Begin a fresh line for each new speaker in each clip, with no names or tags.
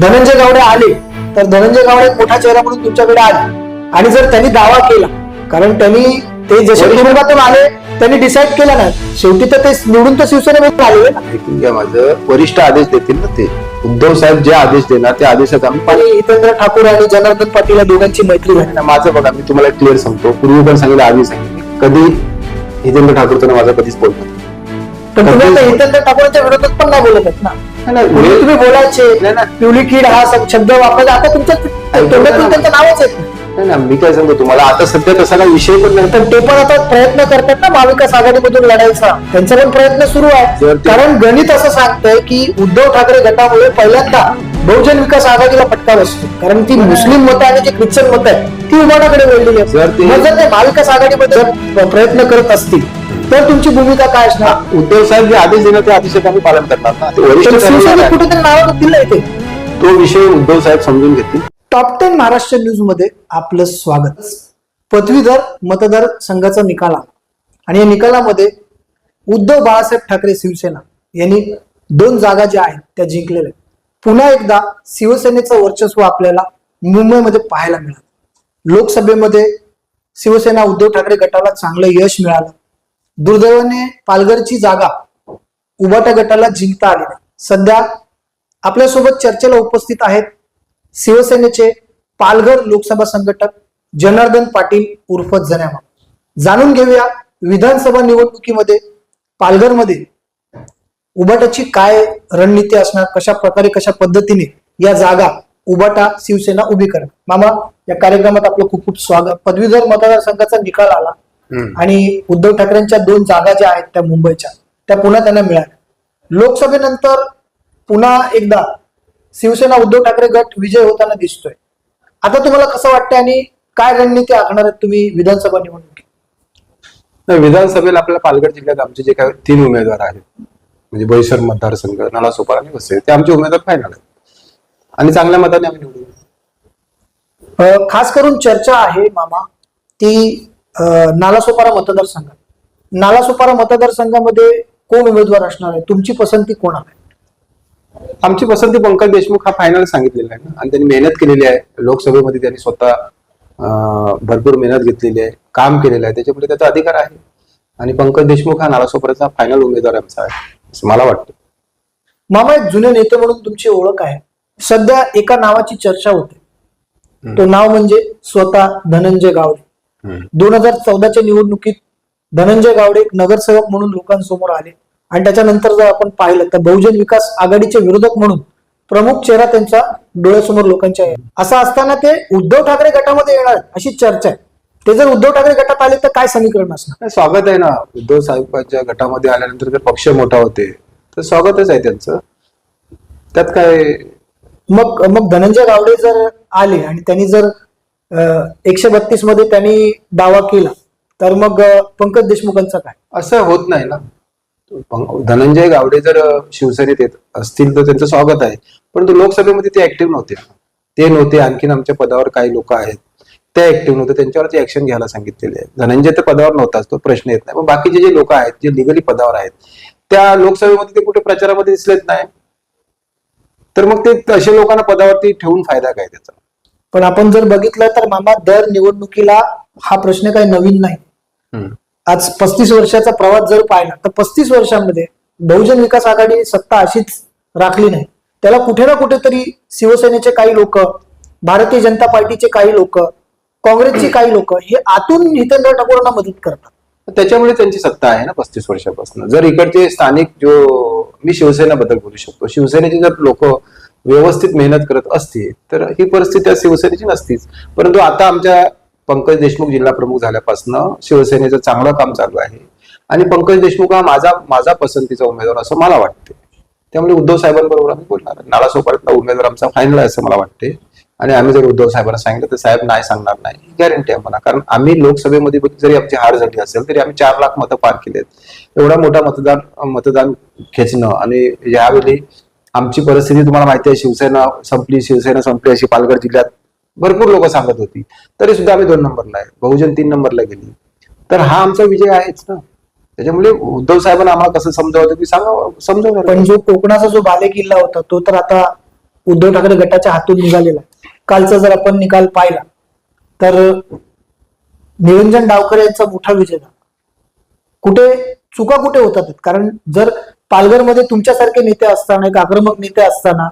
धनंजय गावडे आले तर धनंजय गावडे मोठा चेहरा म्हणून तुमच्याकडे आले. आणि जर त्यांनी दावा केला कारण त्यांनी ते जसे कुटुंबातून आले त्यांनी डिसाईड केलं नाही. शेवटी तर ते निवडून तर शिवसेनेमध्ये आले. ना
ऐकून घ्या माझं. वरिष्ठ आदेश देतील ना ते. उद्धव साहेब जे आदेश देणार ते आदेशात आम्ही पाणी
आणि हितेंद्र ठाकूर आणि जनार्दन पाटील या दोघांची मैत्री झाली
माझं बघा मी तुम्हाला क्लिअर सांगतो. पूर्वी पण सांगितलं आधी सांगितलं. कधी हितेंद्र ठाकूरचं माझा कधीच बोलतो
पण तुम्ही आता हितेंद्र ठाकूरच्या विरोधात पण नाही बोलत आहेत ना? पूर्वी तुम्ही बोलायचे
नाही, नाही.
पिवली कीड हा शब्द वापरला आता तुमच्या तोंडातून त्यांचं नावच येत नाही.
नाही ना मी काय सांगतो तुम्हाला आता सध्या तसा काही विषय पण नाही.
तर ते पण आता प्रयत्न करतात ना महाविकास आघाडीमधून लढायचा. त्यांचा पण प्रयत्न सुरू आहे. कारण गणित असं सांगतंय की उद्धव ठाकरे गटामुळे पहिल्यांदा बहुजन विकास आघाडीला फटका बसतो. कारण ती मुस्लिम मतं आणि जी ख्रिश्चन मतं आहेत ती उभाटाकडे वेळलेली मग जर ते महाविकास आघाडीमध्ये प्रयत्न करत असतील तर तुमची भूमिका काय असणार?
उद्धव साहेब जे आदेश देणार ते आम्ही पालन करणार ना. ते वरिष्ठ
तर शिवसेनेत
ठरवणार आहे.
कुठेतरी नाव दिलं इथे?
तो विषय उद्धव साहेब समजून घेतील.
टॉप टेन महाराष्ट्र न्यूजमध्ये आपलं स्वागत. पदवीधर मतदार संघाचा निकाल आला. आणि या निकालामध्ये उद्धव बाळासाहेब ठाकरे शिवसेना यांनी दोन जागा ज्या आहेत त्या जिंकलेल्या आहेत. पुन्हा एकदा शिवसेनेचं वर्चस्व आपल्याला मुंबईमध्ये पाहायला मिळालं. लोकसभेमध्ये शिवसेना उद्धव ठाकरे गटाला चांगलं यश मिळालं. दुर्दैवाने पालघरची जागा उभाटा गटाला जिंकता आली नाही. सध्या आपल्यासोबत चर्चेला उपस्थित आहेत शिवसेनेचे पालघर लोकसभा संघटक जनार्दन पाटील उर्फ जनामा. जाणून घेऊया विधानसभा निवडणुकीमध्ये पालघरमध्ये उबाटाची काय रणनीती असणार कशा प्रकारे कशा पद्धतीने या जागा उबाटा शिवसेना उभी करणार? मामा या कार्यक्रमात आपलं खूप खूप स्वागत. पदवीधर मतदारसंघाचा निकाल आला. आणि उद्धव ठाकरेंच्या दोन जागा ज्या आहेत त्या मुंबईच्या त्या पुन्हा त्यांना मिळाल्या. लोकसभेनंतर पुन्हा एकदा शिवसेना उद्धव ठाकरे गट विजय होताना दिसतोय. आता तुम्हाला कसं वाटतंय आणि काय रणनीती आखणार आहेत तुम्ही विधानसभा निवडणुकीत?
नाही, विधानसभेला आपल्या पालघर जिल्ह्यात आमचे जे काही तीन उमेदवार आहेत म्हणजे बोईसर मतदारसंघ नालासोपारा आणि वसई ते आमचे उमेदवार फायनल आहेत. आणि चांगल्या मताने आम्ही निवडून
खास करून चर्चा आहे मामा ती नालासोपारा मतदारसंघात नालासोपारा मतदारसंघामध्ये कोण उमेदवार असणार आहे? तुमची पसंती कोण आहे?
आमची पसंती पंकज देशमुख हा फायनल सांगितलेला आहे ना. आणि त्यांनी मेहनत केलेली आहे. लोकसभेमध्ये त्यांनी स्वतः भरपूर मेहनत घेतलेली आहे. काम केलेलं आहे. त्याच्यामुळे त्याचा अधिकार आहे. आणि पंकज देशमुख हा नालासोपाराचा फायनल उमेदवार आमचा आहे असं मला वाटतं.
मामा एक जुने नेते म्हणून तुमची ओळख आहे. सध्या एका नावाची चर्चा होते. तो नाव म्हणजे स्वतः धनंजय गावडे. दोन हजार चौदाच्या निवडणुकीत धनंजय गावडे एक नगरसेवक म्हणून लोकांसमोर आले. आणि त्याच्यानंतर जर आपण पाहिलं तर बहुजन विकास आघाडीचे विरोधक म्हणून प्रमुख चेहरा त्यांचा डोळ्यासमोर लोकांच्या आहे. असं असताना ते उद्धव ठाकरे गटामध्ये येणार अशी चर्चा आहे. ते जर उद्धव ठाकरे गटात आले तर काय समीकरण असणार?
स्वागत आहे ना. उद्धव साहेबांच्या गटामध्ये आल्यानंतर जर पक्ष मोठा होते तर स्वागतच आहे त्यांचं. त्यात काय?
मग मग धनंजय गावडे जर आले आणि त्यांनी जर एकशे बत्तीसमध्ये त्यांनी दावा केला. तर मग पंकज देशमुखांचा काय?
असं होत नाही ना. धनंजय गावडे जर शिवसेनेत येत असतील तर त्यांचं स्वागत आहे. परंतु लोकसभेमध्ये ते ऍक्टिव्ह नव्हते. ते नव्हते आणखीन आमच्या पदावर काही लोक आहेत. ते ऍक्टिव्ह नव्हते. त्यांच्यावरती ऍक्शन घ्यायला सांगितलेले आहे. धनंजय तर पदावर नव्हताच तो प्रश्न येत नाही. पण बाकीचे जे लोक आहेत जे लिगली पदावर आहेत त्या लोकसभेमध्ये ते कुठे प्रचारामध्ये दिसलेत नाही. तर मग ते अशा लोकांना पदावरती ठेवून फायदा काय त्याचा?
पण आपण जर बघितलं तर मामा दर निवडणुकीला हा प्रश्न काही नवीन नाही. आज पस्तीस वर्षाचा प्रवास जर पाहिला तर पस्तीस वर्षांमध्ये बहुजन विकास आघाडी सत्ता अशीच राखली नाही. त्याला कुठे ना कुठेतरी शिवसेनेचे काही लोक भारतीय जनता पार्टीचे काही लोक काँग्रेसची काही लोक हे आतून हितेंद्र ठाकूरांना मदत करतात.
त्याच्यामुळे त्यांची सत्ता आहे ना पस्तीस वर्षापासून. जर इकडचे स्थानिक जो मी शिवसेनेबद्दल बोलू शकतो. शिवसेनेचे जर लोक व्यवस्थित मेहनत करत असते तर ही परिस्थिती शिवसेनेची नसतीच. परंतु आता आमच्या पंकज देशमुख जिल्हा प्रमुख झाल्यापासून शिवसेनेचं चांगलं काम चालू आहे. आणि पंकज देशमुख हा माझा माझा पसंतीचा उमेदवार असं मला वाटते. त्यामुळे उद्धव साहेबांबरोबर आम्ही बोलणार नाला सोपाऱ्यातला उमेदवार आमचा फायनल आहे असं मला वाटते. आणि आम्ही जर उद्धव साहेबांना सांगितलं तर साहेब नाही सांगणार नाही. गॅरंटी आहे म्हणा कारण आम्ही लोकसभेमध्ये जरी आमची हार झाली असेल तरी आम्ही चार लाख मतं पार केलेत. एवढा मोठा मतदान मतदान खेचणं आणि यावेळी आमची परिस्थिती तुम्हाला माहिती आहे शिवसेना संपली शिवसेना संपली अशी पालघर जिल्ह्यात भरपूर लोक सांगत होती. तरी सुद्धा आम्ही दोन नंबरला आहे बहुजन तीन नंबरला गेली. तर हा आमचा विजय आहेच ना. त्याच्यामुळे उद्धव साहेबांना आम्हाला कसं समजावतं की सांगा समजवणार
पण जो कोकणाचा जो बालेकिल्ला होता तो तर आता उद्धव ठाकरे गटाच्या हातून निघालेला कालचा जर आपण निकाल पाहिला तर निरंजन डावकर यांचा मोठा विजय झाला. कुठे चुका कुठे होतात? कारण जर पालघरमध्ये तुमच्यासारखे नेते असताना एक आक्रमक नेते असताना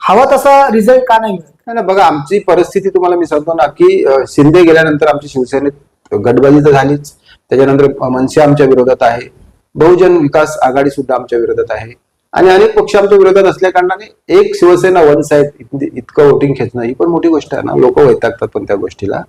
हवा तसा रिझल्ट का नाही मिळत?
नाही बघा आमची परिस्थिती तुम्हाला मी सांगतो ना की शिंदे गेल्यानंतर आमची शिवसेनेत गटबाजी तर झालीच. त्याच्यानंतर मनसे आमच्या विरोधात आहे. बहुजन विकास आघाडी सुद्धा आमच्या विरोधात आहे. आणि अनेक पक्ष आमच्या विरोधात असल्या कारणाने एक शिवसेना वन साईड इतकं वोटिंग खेचणं ही पण मोठी गोष्ट आहे ना. लोक वैतागतात पण त्या गोष्टीला.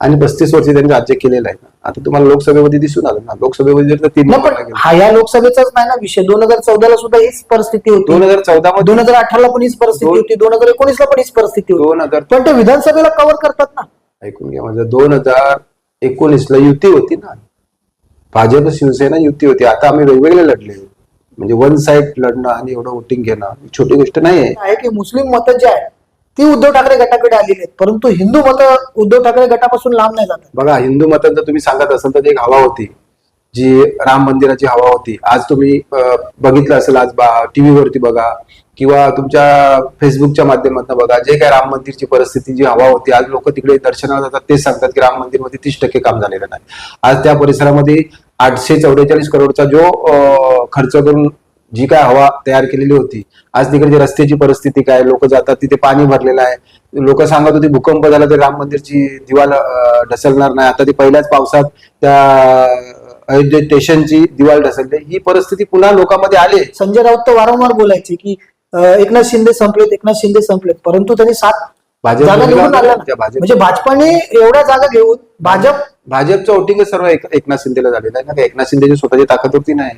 आणि पस्तीस वर्षी त्यांनी राज्य केलेलं आहे ना. आता तुम्हाला लोकसभेमध्ये दिसून आलं ना. लोकसभेमध्ये जर तीन
हा या लोकसभेचाच नाही ना विषय. दोन हजार चौदाला सुद्धा हीच परिस्थिती होती.
दोन हजार चौदा मध्ये
दोन हजार अठराला पण हीच परिस्थिती होती. दोन हजार एकोणीसला पण हीच परिस्थिती होती.
दोन हजार
पण ते विधानसभेला कव्हर करतात ना.
ऐकून घ्या माझं. दोन हजार एकोणीस ला युती होती ना. भाजप शिवसेना युती होती. आता आम्ही वेगवेगळे लढले. म्हणजे वन साईड लढणं आणि एवढं वोटिंग घेणं ही छोटी गोष्ट नाही आहे
आहे की मुस्लिम मतं जे आहेत ती उद्धव ठाकरे गटाकडे आलेली आहेत. परंतु हिंदू मतं उद्धव ठाकरे गटापासून लांब नाही जात
बघा हिंदू जर तुम्ही सांगत असाल तर एक हवा होती जी राम मंदिराची हवा होती. आज तुम्ही अं, बघितलं असेल आज टीव्ही वरती बघा किंवा तुमच्या फेसबुकच्या माध्यमातून बघा जे काय राम मंदिरची परिस्थिती जी हवा होती आज लोक तिकडे दर्शनाला जातात तेच सांगतात की राम मंदिरमध्ये तीस टक्के काम झालेलं नाही. आज त्या परिसरामध्ये आठशे चौवेचाळीस करोडचा जो खर्च करून जी काय हवा तयार केलेली होती. आज तिकडे रस्त्याची परिस्थिती काय लोक जातात तिथे पाणी भरलेलं आहे. लोक सांगत होते भूकंप झाला तर राम मंदिरची दिवाल ढसलणार नाही. आता ती पहिल्याच पावसात त्या अयोध्या स्टेशनची दिवाल ढसलली. ही परिस्थिती पुन्हा लोकांमध्ये आली.
संजय राऊत तर वारंवार बोलायचे की एकनाथ शिंदे संपलेत एकनाथ शिंदे संपलेत. परंतु त्यांनी सात जागा
निवडून
निवडून आल्या
आल्या. त्या
ना.
भाजप-
म्हणजे भाजपाने एवढ्या जागा घेऊन भाजप
भाजपचं वोटिंग सर्व एक- एकनाथ शिंदेला झालेलं आहे ना. एकनाथ शिंदेची स्वतःची ताकद होती नाही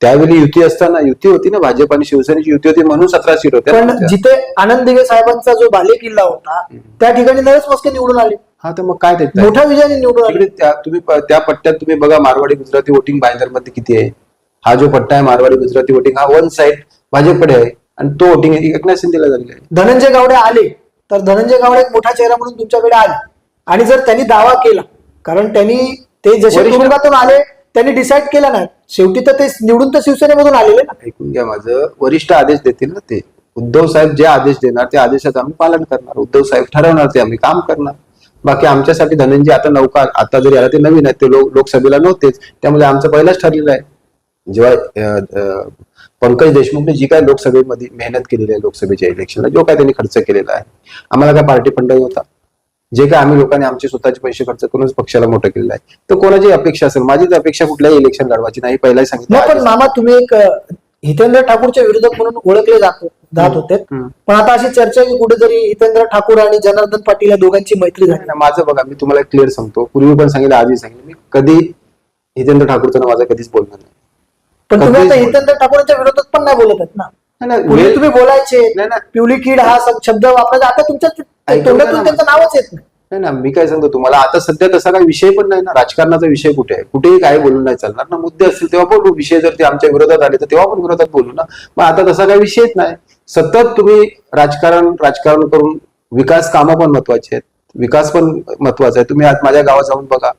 त्यावेळी युती असताना युती होती ना भाजप आणि शिवसेनेची युती होती म्हणून सतरा सीट
पण
होत्या
जिथे आनंद दिघे साहेबांचा जो बाले किल्ला होता त्या ठिकाणी नरेश मस्के निवडून आले.
हा तर मग काय त्याच्यात?
मोठ्या विजयाने निवडून आले.
तिकडे त्या तुम्ही प- त्या पट्ट्यात तुम्ही बघा मारवाडी गुजराती वोटिंग बायदरमध्ये किती आहे. हा जो पट्टा आहे मारवाडी गुजराती वोटिंग हा वन साइड भाजपकडे आहे. आणि तो वोटिंग एकनाथ शिंदेला झालेला आहे.
धनंजय गावडे आले. तर धनंजय गावडे एक मोठा चेहरा म्हणून तुमच्याकडे आले. आणि जर त्यांनी दावा केला कारण त्यांनी ते जसे
वरिष्ठ-
तुरुंगातून आले त्यांनी डिसाईड केलं नाही शेवटी तर ते निवडून तर शिवसेनेमधून आलेले ना.
ऐकून घ्या माझं. वरिष्ठ आदेश देतील ना ते. उद्धव साहेब जे आदेश देणार त्या आदेशाचं आम्ही पालन करणार. उद्धव साहेब ठरवणार ते आम्ही काम करणार. बाकी आमच्यासाठी धनंजय आता नौका आता जरी आला ते नवीन आहेत ते लोक लोकसभेला नव्हतेच. त्यामुळे आमचं पहिलाच ठरलेलं आहे. जेव्हा अं, अं, पंकज देशमुखने जी काय लोकसभेमध्ये मेहनत केलेली आहे लोकसभेच्या इलेक्शनला जो काय त्यांनी खर्च केलेला आहे आम्हाला काय पार्टी फंड होता जे काय आम्ही लोकांनी आमचे स्वतःचे पैसे खर्च करूनच पक्षाला मोठं केलेलं आहे. तर कोणाची अपेक्षा असेल माझी तर अपेक्षा कुठल्याही इलेक्शन लढवायची नाही पहिलाही सांगितलं
पण. मामा तुम्ही एक हितेंद्र ठाकूरच्या विरोधक म्हणून ओळखले जात जात होते. पण आता अशी चर्चा की कुठेतरी हितेंद्र ठाकूर आणि जनार्दन पाटील या दोघांची मैत्री झाली.
नाही, माझं बघा मी तुम्हाला क्लिअर सांगतो. पूर्वी पण सांगितलं आजही सांगितलं. मी कधी हितेंद्र ठाकूरचं माझं कधीच बोलणार नाही.
पण तुम्ही आता हितेंद्र ठाकूरच्या विरोधात पण नाही बोलत आहेत ना. पूर्वी तुम्ही बोलायचे.
नाही.
पिवली कीड हा शब्द वापरायचा. आता तुमच्या तोंडातून. त्यांचं नावच येत नाही.
नाही ना मी काय सांगतो तुम्हाला आता सध्या तसा काही विषय पण नाही ना. राजकारणाचा विषय कुठे आहे? कुठेही काही बोलून नाही चालणार ना. मुद्दे असतील तेव्हा बोलू. विषय जर ते आमच्या विरोधात आले तर तेव्हा पण विरोधात बोलू ना. मग आता तसा काही विषयच नाही. सतत तुम्ही राजकारण राजकारण करून विकास कामं पण महत्वाची आहेत. विकास पण महत्त्वाचा आहे. तुम्ही आज माझ्या गावात जाऊन बघा.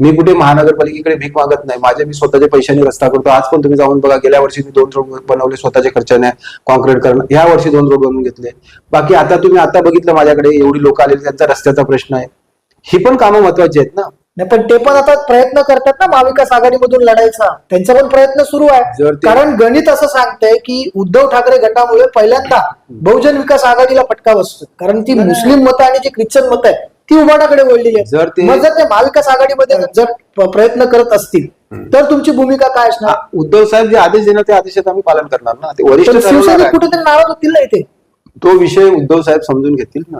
मी कुठे महानगरपालिकेकडे भीक मागत नाही. माझे मी स्वतःच्या पैशाने रस्ता करतो. आज पण तुम्ही जाऊन बघा गेल्या वर्षी मी दोन रोड बनवले स्वतःच्या खर्चाने कॉन्क्रीट करणं. या वर्षी दोन रोड बनवून घेतले. बाकी आता तुम्ही आता बघितलं माझ्याकडे एवढी लोक आलेली त्यांचा रस्त्याचा प्रश्न आहे. ही पण कामं महत्वाची आहेत ना?
नाही पण ते पण आता प्रयत्न करतात ना महाविकास आघाडीमधून लढायचा. त्यांचा पण प्रयत्न सुरू आहे. कारण गणित असं सांगतंय की उद्धव ठाकरे गटामुळे पहिल्यांदा बहुजन विकास आघाडीला फटका बसतो कारण ती मुस्लिम मतं आणि जी ख्रिश्चन मतं आहे ती उभाटाकडे वळलेली आहे
जर ते-
मग जर ते महाविकास आघाडीमध्ये जर प- प्रयत्न करत असतील तर तुमची भूमिका काय असणार?
उद्धव साहेब जे आदेश देणार त्या आदेशात आम्ही पालन करणार ना. ते वरिष्ठ ठरवणार
शिवसेनेत
आहे.
कुठेतरी नाराज होतील ना इथे.
तो विषय उद्धव साहेब समजून घेतील ना.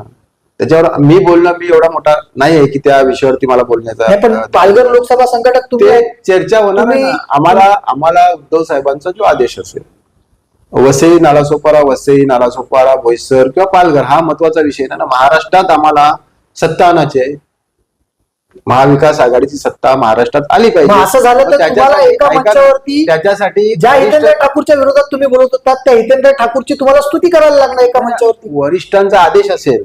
त्याच्यावर मी बोलणं मी एवढा मोठा नाही आहे की त्या विषयावरती मला बोलण्याचा
नाही पण
अं,
पालघर लोकसभा संघटक तुम्ही
ते
आहे.
चर्चा होणार आहे
तुम्ही-
ना आम्हाला आम्हाला उद्धव साहेबांचा जो आदेश असेल वसई नालासोपारा वसई नालासोपारा बोईसर किंवा पालघर हा महत्त्वाचा विषय नाही ना. महाराष्ट्रात आम्हाला सत्ता आणायची आहे. महाविकास आघाडीची सत्ता महाराष्ट्रात आली पाहिजे.
असं झालं तर
त्याच्यासाठी-
तुम्हाला एका
ना,
मंचावरती
त्याच्यासाठी
ज्या हितेंद्र ठाकूरच्या विरोधात तुम्ही बोलत होतात त्या हितेंद्र ठाकूरची तुम्हाला स्तुती करायला लागणार एका मंचावरती.
वरिष्ठांचा आदेश असेल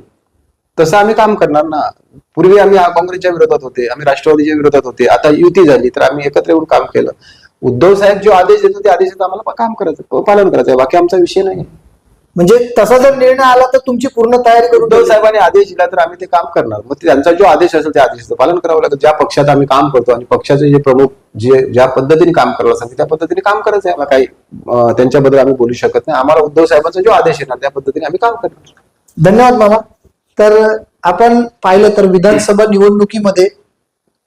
तसं आम्ही काम करणार ना. पूर्वी आम्ही काँग्रेसच्या विरोधात होते आम्ही राष्ट्रवादीच्या विरोधात होते. आता युती झाली तर आम्ही एकत्र येऊन काम केलं. उद्धव साहेब जो आदेश देतो त्या आदेशाचं आम्हाला काम करायचं पालन करायचं आहे. बाकी आमचा विषय नाही.
म्हणजे तसा जर निर्णय आला तर तुमची पूर्ण तयारी करून
उद्धव. साहेबांनी आदेश दिला तर आम्ही ते काम करणार. मग त्यांचा जो आदेश असेल त्या आदेशाचं पालन करावं लागेल. ज्या पक्षात आम्ही काम करतो आणि पक्षाचे जे प्रमुख जे ज्या पद्धतीने काम करायला सांगते त्या पद्धतीने काम करायचं आहे. आम्हाला काही त्यांच्याबद्दल आम्ही बोलू शकत नाही. आम्हाला उद्धव साहेबांचा जो आदेश येणार त्या पद्धतीने आम्ही काम करणार.
धन्यवाद मामा. तर आपण पाहिलं तर विधानसभा निवडणुकीमध्ये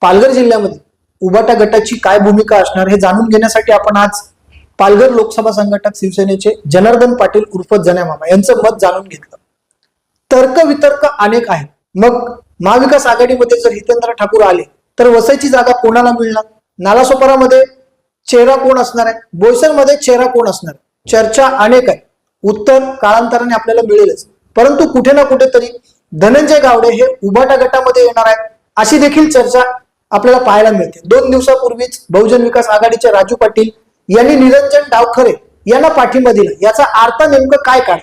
पालघर जिल्ह्यामध्ये उबाटा गटाची काय भूमिका असणार हे जाणून घेण्यासाठी आपण आज पालघर लोकसभा संघटक शिवसेनेचे जनार्दन पाटील उर्फ जन्या मामा यांचं मत जाणून घेतलं. तर्क वितर्क अनेक आहेत. मग महाविकास आघाडीमध्ये जर हितेंद्र ठाकूर आले तर वसईची जागा कोणाला मिळणार? नालासोपारामध्ये चेहरा कोण असणार आहे? बोईसरमध्ये चेहरा कोण असणार चर्चा अनेक आहे. उत्तर काळांतराने आपल्याला मिळेलच. परंतु कुठे ना कुठेतरी धनंजय गावडे हे उभाटा गटामध्ये येणार आहेत अशी देखील चर्चा आपल्याला पाहायला मिळते. दोन दिवसापूर्वीच बहुजन विकास आघाडीचे राजू पाटील यांनी निरंजन डावखरे यांना पाठिंबा दिला. याचा अर्थ नेमकं काय काढ?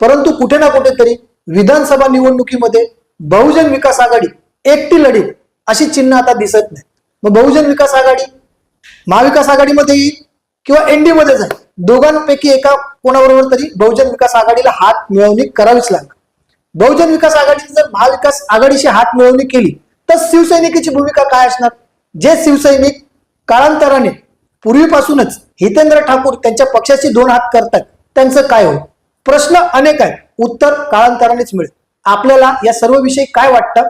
परंतु कुठे ना कुठेतरी विधानसभा निवडणुकीमध्ये बहुजन विकास आघाडी एकटी लढील अशी चिन्ह आता दिसत नाही. मग बहुजन विकास आघाडी महाविकास आघाडीमध्ये येईल किंवा एनडी मध्ये जाईल दोघांपैकी एका कोणाबरोबर तरी बहुजन विकास आघाडीला हात मिळवणी करावीच लागणार बहुजन विकास आघाडीने जर महाविकास आघाडीशी हात मिळवणी केली तर शिवसैनिकेची भूमिका काय असणार? जे शिवसैनिक कालांतराने पूर्वीपासूनच हितेंद्र ठाकूर त्यांच्या पक्षाशी दोन हात करतात. त्यांचं काय होईल प्रश्न अनेक आहेत. उत्तर काळांतरानेच मिळेल. आपल्याला या सर्व विषयी काय वाटतं?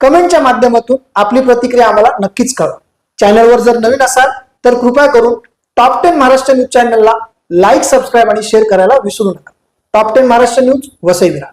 कमेंटच्या माध्यमातून आपली प्रतिक्रिया आम्हाला नक्कीच कळवा. चॅनलवर जर नवीन असाल तर कृपया करून टॉप टेन महाराष्ट्र न्यूज चॅनलला लाईक सबस्क्राईब आणि शेअर करायला विसरू नका. Top ten Maharashtra news Vasai Virar